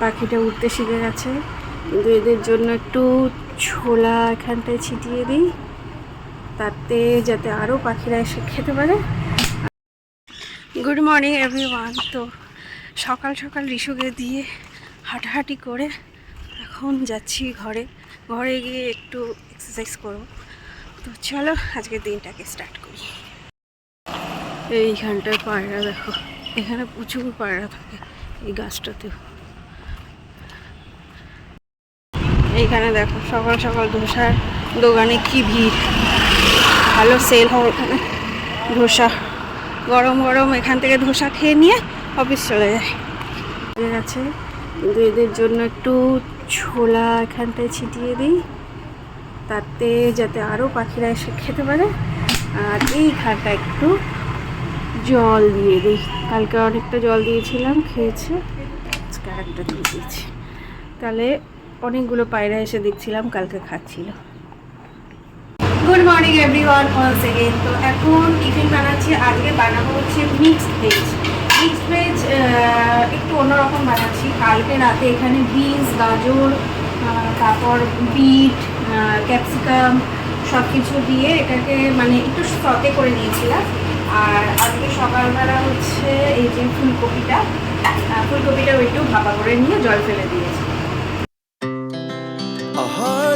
পাখিটা উঠতে শিখে গেছে। কিন্তু এদের জন্য একটু ছোলা এখানটায় ছিটিয়ে দিই। তাতে যাতে আরও পাখিরা এসে খেতে পারে। Good morning everyone. তো সকাল সকাল রিশুকে দিয়ে হাঁটাহাঁটি করে এখন যাচ্ছি ঘরে। ঘরে গিয়ে একটু এক্সারসাইজ করব। তো চলো আজকের দিনটাকে স্টার্ট করি। এইখানটায় পায়রা দেখো। এখানে প্রচুর পায়রা থাকে এই গাছটাতেও। এইখানে দেখো, সকাল সকাল ধোসার দোকানে কি ভিড়। ভালো সেল হয় এখানে ধোসা। গরম গরম এখান থেকে ধোসা খেয়ে নিয়ে অফিস চলে যায়। আছে এদের জন্য একটু ছোলা এখানটায় ছিটিয়ে দিই। তাতে যাতে আরও পাখিরা এসে খেতে পারে। আর এই এইখানটা একটু জল দিয়ে দিই। কালকে অনেকটা জল দিয়েছিলাম, খেয়েছে। আজকে আরেকটা দিয়ে দিয়েছি। তাহলে অনেকগুলো পায়রা এসে দেখছিলাম, কালকে খাচ্ছিল। Good morning everyone once again তো এখন টিফিন বানাচ্ছি। আজকে বানাবো হচ্ছে মিক্সড ভেজ মিক্সড ভেজ একটু অন্যরকম বানাচ্ছি। কালকে রাতে এখানে বিনস গাজর তারপর বিট ক্যাপসিকাম সব কিছু দিয়ে এটাকে মানে একটু সতে করে নিয়েছিলাম। আর আজকে সকালবেলা হচ্ছে এই যে ফুলকপিটা ফুলকপিটাও একটু ভাপা করে নিয়ে জল ফেলে দিয়েছি।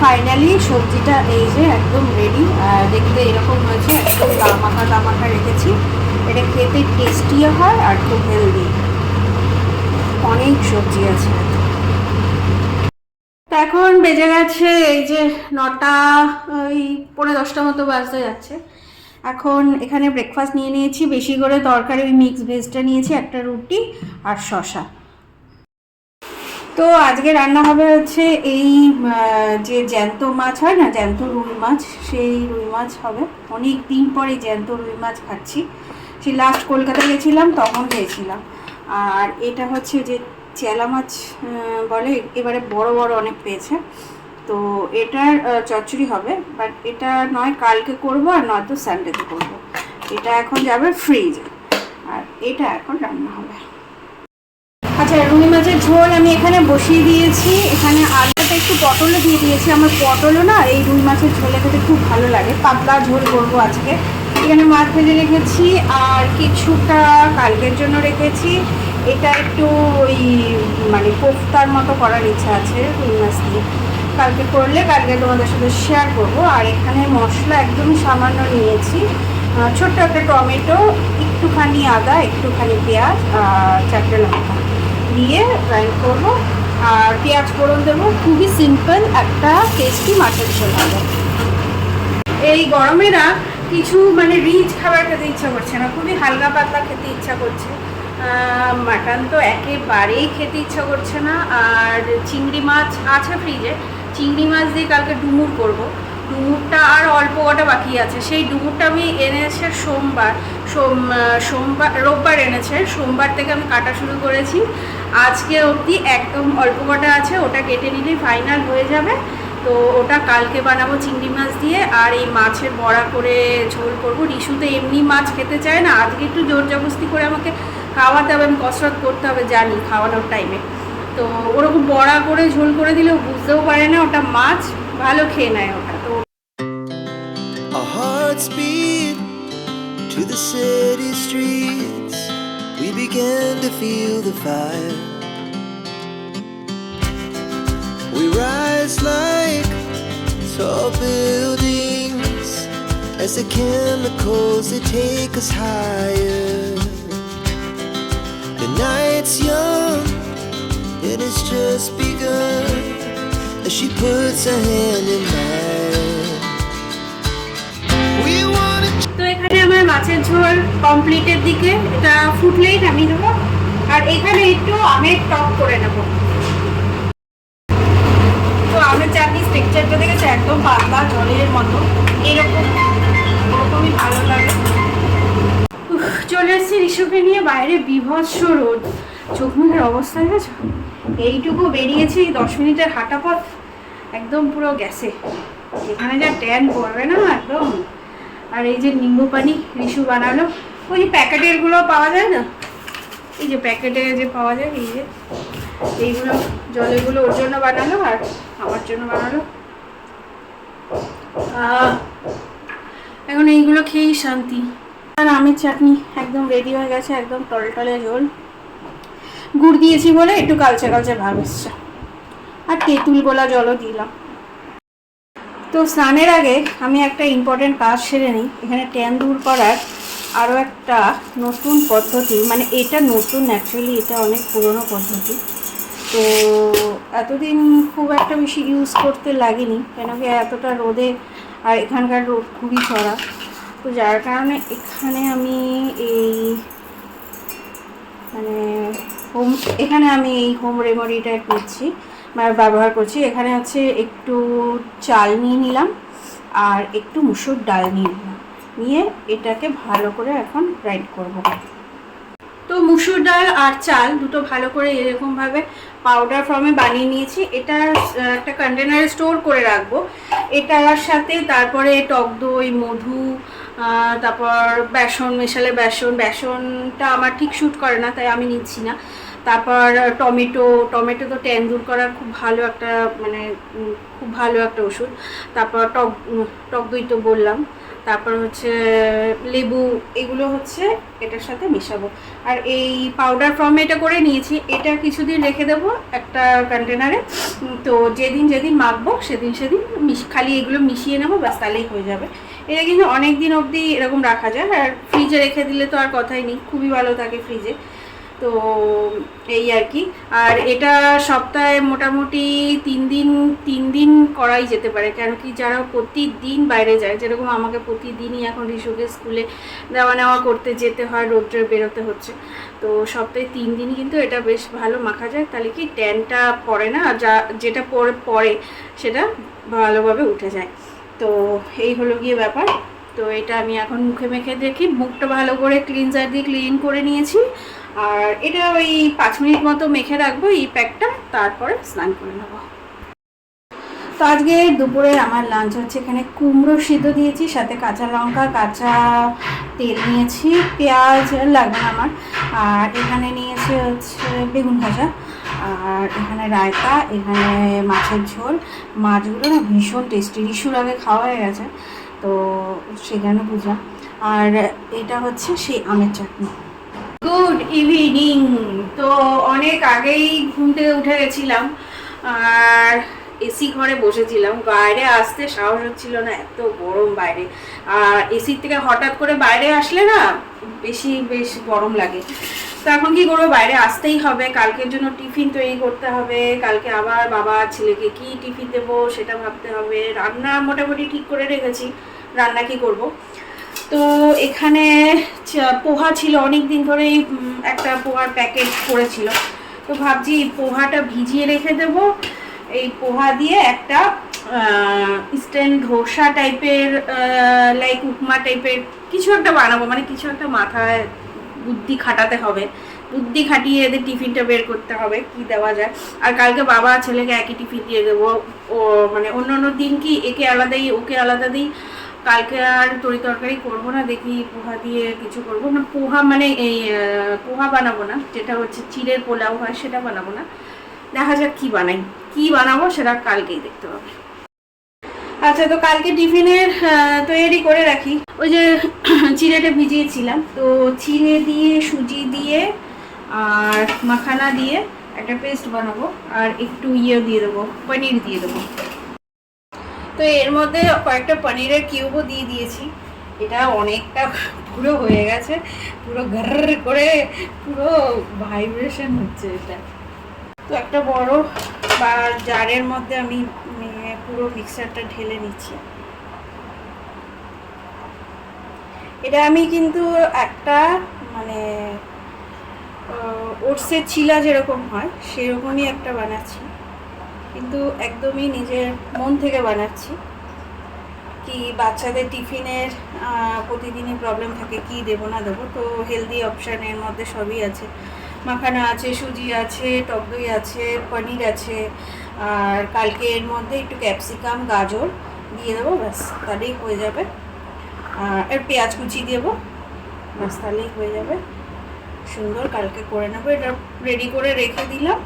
Finally সবজিটা এই যে একদম রেডি দেখতে এরকম হয়েছে একদম দামাকা দামাকা রেখেছি। এটা খেতে টেস্টিও হয় আর খুব হেলদি অনেক সবজি আছে। এখন বেজে গেছে এই যে নটা, ওই পনেরো দশটা মতো বাজতে যাচ্ছে। এখন এখানে ব্রেকফাস্ট নিয়ে নিয়েছি, বেশি করে তরকারি ওই মিক্স ভেজটা নিয়েছি, একটা রুটি আর শশা তো আজকে রান্না হবে হচ্ছে এই যে জ্যান্ত মাছ হয় না, জ্যান্ত রুই মাছ, সেই রুই মাছ হবে। অনেক দিন পরে জ্যান্ত রুই মাছ খাচ্ছি। সেই লাস্ট কলকাতা গেছিলাম, তখন খেয়েছিলাম আর এটা হচ্ছে যে চেলা মাছ বলে, এবারে বড় বড় অনেক পেয়েছে। তো এটার চচ্চড়ি হবে বাট এটা নয়, কালকে করব আর নয়তো সানডেতে করব। এটা এখন যাবে ফ্রিজে আর এটা এখন রান্না হবে। আচ্ছা রুই মাছের ঝোল আমি এখানে বসিয়ে দিয়েছি। এখানে আলুটা একটু পটলও দিয়ে দিয়েছি। আমার পটলও না, এই রুই মাছের ঝোলে খেতে খুব ভালো লাগে। পাতলা ঝোল করব আজকে। এখানে মাছ ভেজে রেখেছি, আর কিছুটা কালকের জন্য রেখেছি। এটা একটু ওই মানে কোফতার মতো করার ইচ্ছা আছে রুই মাছ দিয়ে কালকে করলে, কালকে তোমাদের সাথে শেয়ার করব। আর এখানে মশলা একদম সামান্য নিয়েছি। ছোট্ট একটা টমেটো, একটুখানি আদা, একটুখানি পেঁয়াজ, আর চারটে লঙ্কা দিয়ে গ্রাইন্ড করব। আর পেঁয়াজ ফোড়ন দেবো। খুবই সিম্পল একটা টেস্টি মাছের হবে এই গরমে না কিছু মানে রিচ খাবার খেতে ইচ্ছা করছে না, খুবই হালকা পাতলা খেতে ইচ্ছা করছে। মাটন তো একেবারেই খেতে ইচ্ছা করছে না, আর চিংড়ি মাছ আছে ফ্রিজে চিংড়ি মাছ দিয়ে কালকে ডুমুর করব। ডুমুরটা আর অল্প কটা বাকি আছে। সেই ডুমুরটা আমি এনেছে সোমবার, সোম সোমবার, রোববার এনেছে। সোমবার থেকে আমি কাটা শুরু করেছি। আজকে অবধি একদম অল্প কটা আছে, ওটা কেটে নিলেই ফাইনাল হয়ে যাবে। তো ওটা কালকে বানাবো চিংড়ি মাছ দিয়ে, আর এই মাছের বড়া করে ঝোল করব রিশু তো এমনি মাছ খেতে চায় না, আজকে একটু জোর জবস্তি করে আমাকে খাওয়াতে হবে, আমি কসরত করতে হবে, জানি খাওয়ানোর টাইমে তো ওরকম বড়া করে, ঝোল করে দিলেও বুঝতেও পারে না ওটা মাছ, ভালো খেয়ে নেয় ওটা তো to the city streets. We began to feel the fire. Rise like tall buildings as the chemicals they take us higher. The night's young, it has just begun as she puts her hand in mine. We wanna তো এখানে আমার মাছের ঝোল কমপ্লিটের দিকে এটা ফুটলেই নামিয়ে দেবো আর এখানে একটু আমের টক করে নেব আমের চাটনি টেক্সচারটা দেখেছে একদম পাতলা জলের মতো। এরকম, এরকমই ভালো লাগে। চলে এসেছি ঋষুকে নিয়ে বাইরে বিভৎস রোদ। চোখ মুখের অবস্থা দেখেছ? এইটুকু বেরিয়েছি দশ মিনিটের হাঁটা পথ একদম পুরো গেছে। এখানে যা ট্যান পড়বে না, একদম। আর এই যে নিম্বু পানি রিশু বানালো। ওই যে প্যাকেটেরগুলো পাওয়া যায় না? এই যে প্যাকেটে যে পাওয়া যায়, এই যে, এইগুলো জলেগুলো ওর জন্য বানালো আর আমার জন্য বানালো। এখন এইগুলো খেয়েই শান্তি। আর আমের চাটনি একদম রেডি হয়ে গেছে, একদম টলটলে ঝোল। গুড় দিয়েছি বলে একটু কালচে কালচে ভাব এসছে। আর তেঁতুল গোলা জলও দিলাম। তো স্নানের আগে আমি একটা ইম্পর্টেন্ট কাজ সেরে নিই। এখানে ট্যান দূর করার আরও একটা নতুন পদ্ধতি মানে এটা নতুন অ্যাকচুয়ালি এটা অনেক পুরনো পদ্ধতি। তো এতদিন খুব একটা বেশি ইউজ করতে লাগেনি কেন কি এতটা রোদে, আর এখানকার রোদ খুবই চড়া তো যার কারণে এখানে আমি এই মানে হোম এখানে আমি এই হোম রেমেডিটা করছি মানে ব্যবহার করছি। এখানে হচ্ছে একটু চাল নিয়ে নিলাম, আর একটু মুসুর ডাল নিয়ে নিলাম। নিয়ে এটাকে ভালো করে এখন গ্রাইন্ড করব। তো মুসুর ডাল আর চাল দুটো ভালো করে এরকমভাবে পাউডার ফর্মে বানিয়ে নিয়েছি। এটা একটা কন্টেনারে স্টোর করে রাখব। এটার সাথে তারপরে টক দই, মধু তারপর বেসন, মেশালে বেসন। বেসনটা আমার ঠিক শ্যুট করে না, তাই আমি নিচ্ছি না। তারপর টমেটো টমেটো তো ট্যান দূর করার খুব ভালো একটা মানে খুব ভালো একটা ওষুধ। তারপর টক টক দই তো বললাম। তারপর হচ্ছে লেবু, এগুলো হচ্ছে এটার সাথে মিশাবো। আর এই পাউডার ফর্মে এটা করে নিয়েছি, এটা কিছুদিন রেখে দেবো একটা কন্টেনারে তো যেদিন যেদিন মাখবো, সেদিন সেদিন খালি এগুলো মিশিয়ে নেব, ব্যাস তাহলেই হয়ে যাবে। এটা কিন্তু অনেক দিন অবধি এরকম রাখা যায়, আর ফ্রিজে রেখে দিলে তো আর কথাই নেই, খুবই ভালো থাকে ফ্রিজে তো এই আর কি। আর এটা সপ্তাহে মোটামুটি তিন দিন তিন দিন করাই যেতে পারে। কেন কি যারা প্রতিদিন বাইরে যায়, যেরকম আমাকে প্রতিদিনই এখন ঋষুকে স্কুলে দেওয়া নেওয়া করতে যেতে হয় রোদ্রে বেরোতে হচ্ছে। তো সপ্তাহে তিন দিন কিন্তু এটা বেশ ভালো মাখা যায়। তাহলে কি ট্যানটা পড়ে না? যা, যেটা পরে, পড়ে সেটা ভালোভাবে উঠে যায়। তো এই হলো গিয়ে ব্যাপার। তো এটা আমি এখন মুখে মেখে দেখি। মুখটা ভালো করে ক্লিনজার দিয়ে ক্লিন করে নিয়েছি। আর এটা ওই পাঁচ মিনিট মতো মেখে রাখব এই প্যাকটা, তারপরে স্নান করে নেব। তো আজকে দুপুরে আমার লাঞ্চ হচ্ছে এখানে কুমড়ো সিদ্ধ দিয়েছি, সাথে কাঁচা লঙ্কা, কাঁচা তেল নিয়েছি, পেঁয়াজ লাগবে না আমার। আর এখানে নিয়েছি হচ্ছে বেগুন ভাজা, আর এখানে রায়তা, এখানে মাছের ঝোল। মাছগুলো না ভীষণ টেস্টি রিসুর আগে খাওয়া হয়ে গেছে। তো সেখানে পূজা। আর এটা হচ্ছে সেই আমের চাটনি। ইভিনিং তো অনেক আগেই ঘুম থেকে উঠে গেছিলাম। আর এসি ঘরে বসেছিলাম। বাইরে আসতে সাহস হচ্ছিল না, এত গরম বাইরে। আর এসির থেকে হঠাৎ করে বাইরে আসলে না, বেশি বেশ গরম লাগে। তো এখন কি করব? বাইরে আসতেই হবে। কালকের জন্য টিফিন তৈরি করতে হবে। কালকে আবার বাবা ছেলেকে কি টিফিন দেবো সেটা ভাবতে হবে। রান্না মোটামুটি ঠিক করে রেখেছি। রান্না কি করব? তো এখানে পোহা ছিল অনেক দিন ধরেই একটা পোহার প্যাকেট করেছিল। তো ভাবছি পোহাটা ভিজিয়ে রেখে দেব। এই পোহা দিয়ে একটা স্ট্যান্ড ধোসা টাইপের লাইক উপমা টাইপের কিছু একটা বানাবো। মানে কিছু একটা মাথায় বুদ্ধি খাটাতে হবে। বুদ্ধি খাটিয়ে এদের টিফিনটা বের করতে হবে, কি দেওয়া যায়। আর কালকে বাবা ছেলেকে একই টিফিন দিয়ে দেবো। ও মানে অন্য অন্য দিন কি একে আলাদা দিই ওকে আলাদা দিই। কালকে আর তরি তরকারি করব না, দেখি পোহা দিয়ে কিছু করব। না, পোহা মানে এই পোহা বানাবো না, যেটা হচ্ছে চিড়ের পোলাও হয় সেটা বানাবো না। দেখা যাক কি বানাই, কি বানাবো সেটা কালকেই দেখতে হবে। আচ্ছা তো কালকে টিফিনের তৈরি করে রাখি। ওই যে চিড়েটা ভিজিয়েছিলাম, তো চিড়ে দিয়ে, সুজি দিয়ে আর মাখানা দিয়ে একটা পেস্ট বানাবো, আর একটু ইয়ে দিয়ে দেবো, পনির দিয়ে দেবো। তো এর মধ্যে কয়েকটা পনিরের কিউবও দিয়ে দিয়েছি। এটা অনেকটা পুরো হয়ে গেছে। পুরো ঘর করে পুরো ভাইব্রেশন হচ্ছে এটা। তো একটা বড় বা জারের মধ্যে আমি পুরো মিক্সারটা ঢেলে নিচ্ছি। এটা আমি কিন্তু একটা মানে ওটসের চিলা যেরকম হয়, সেরকমই একটা বানাচ্ছি। কিন্তু একদমই নিজের মন থেকে বানাচ্ছি। কি বাচ্চাদের টিফিনের প্রতিদিনই প্রবলেম থাকে, কি দেবো না দেবো? তো হেলদি অপশান এর মধ্যে সবই আছে। মাখানা আছে, সুজি আছে, টক দই আছে, পনির আছে, আর কালকে এর মধ্যে একটু ক্যাপসিকাম গাজর দিয়ে দেবো, ব্যাস, তাহলেই হয়ে যাবে। আর পেঁয়াজ কুচি দেবো, ব্যাস, তাহলেই হয়ে যাবে। সুন্দর, কালকে করে নেব, এটা রেডি করে রেখে দিলাম।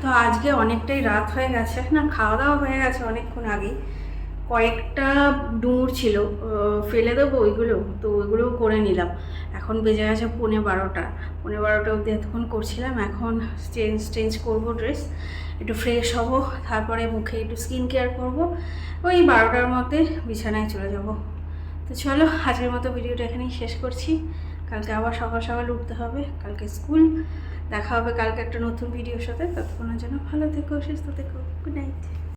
তো আজকে অনেকটাই রাত হয়ে গেছে। না খাওয়া দাওয়া হয়ে গেছে অনেকক্ষণ আগেই। কয়েকটা ডুমুর ছিল ফেলে দেবো ওইগুলো, তো ওইগুলোও করে নিলাম। এখন বেজে গেছে পৌনে বারোটা। পৌনে বারোটা অবধি এতক্ষণ করছিলাম, এখন চেঞ্জ চেঞ্জ করব ড্রেস। একটু ফ্রেশ হব, তারপরে মুখে একটু স্কিন কেয়ার করব। ওই বারোটার মধ্যে বিছানায় চলে যাব। তো চলো, আজকের মতো ভিডিওটা এখানেই শেষ করছি। কালকে আবার সকাল সকাল উঠতে হবে, কালকে স্কুল, দেখা হবে কালকে একটা নতুন ভিডিওর সাথে, ততক্ষণের জন্য ভালো থেকো, সুস্থ থেকো গুড নাইট